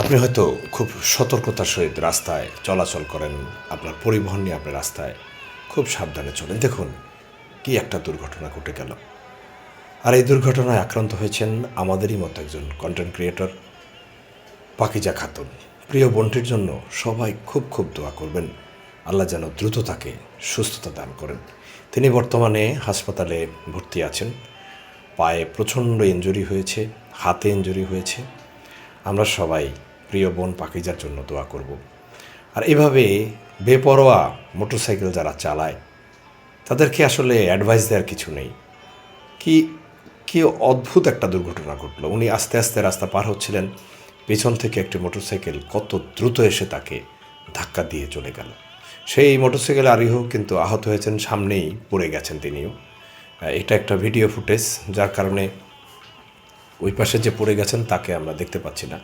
আপনি হয়তো খুব সতর্কতার সহিত রাস্তায় চলাচল করেন, আপনার পরিবহন নিয়ে আপনি রাস্তায় খুব সাবধানে চলেন। দেখুন, কি একটা দুর্ঘটনা ঘটে গেল। আর এই দুর্ঘটনায় আক্রান্ত হয়েছেন আমাদেরই মতো একজন কন্টেন্ট ক্রিয়েটর পাকিজা খাতুন। প্রিয় বোনটির জন্য সবাই খুব খুব দোয়া করবেন। আল্লাহ যেন দ্রুত তাকে সুস্থতা দান করেন। তিনি বর্তমানে হাসপাতালে ভর্তি আছেন। পায়ে প্রচণ্ড ইঞ্জুরি হয়েছে, হাতে ইঞ্জুরি হয়েছে। আমরা সবাই প্রিয় বোন পাকিজার জন্য দোয়া করব। আর এভাবে বেপরোয়া মোটরসাইকেল যারা চালায়, তাদেরকে আসলে অ্যাডভাইস দেওয়ার কিছু নেই। কি কি অদ্ভুত একটা দুর্ঘটনা ঘটলো। উনি আস্তে আস্তে রাস্তা পার হচ্ছিলেন, পেছন থেকে একটি মোটরসাইকেল কত দ্রুত এসে তাকে ধাক্কা দিয়ে চলে গেল। সেই মোটরসাইকেল আরোহী কিন্তু আহত হয়েছেন, সামনেই পড়ে গেছেন তিনিও। এটা একটা ভিডিও ফুটেজ যার কারণে ওই পাশে যে পড়ে গেছেন, তাকে আমরা দেখতে পাচ্ছি না।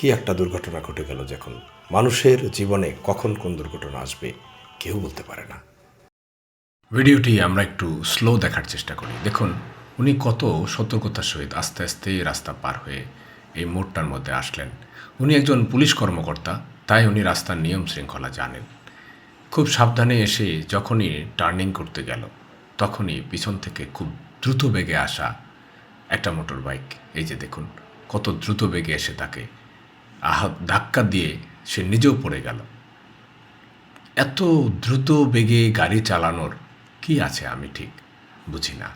কি একটা দুর্ঘটনা ঘটে গেল যখন মানুষের জীবনে কখন কোন দুর্ঘটনা আসবে, কেউ বলতে পারে না। ভিডিওটি আমরা একটু স্লো দেখার চেষ্টা করি। দেখুন, উনি কত সতর্কতার সহিত আস্তে আস্তে রাস্তা পার হয়ে এই মোড়টার মধ্যে আসলেন। উনি একজন পুলিশ কর্মকর্তা, তাই উনি রাস্তার নিয়ম শৃঙ্খলা জানেন। খুব সাবধানে এসে যখনই টার্নিং করতে গেল, তখনই পিছন থেকে খুব দ্রুত বেগে আসা একটা মোটর বাইক এই যে দেখুন, কত দ্রুত বেগে এসে তাকে আহত ধাক্কা দিয়ে সে নিজেও পড়ে গেল। এত দ্রুত বেগে গাড়ি চালানোর কি আছে আমি ঠিক বুঝি না।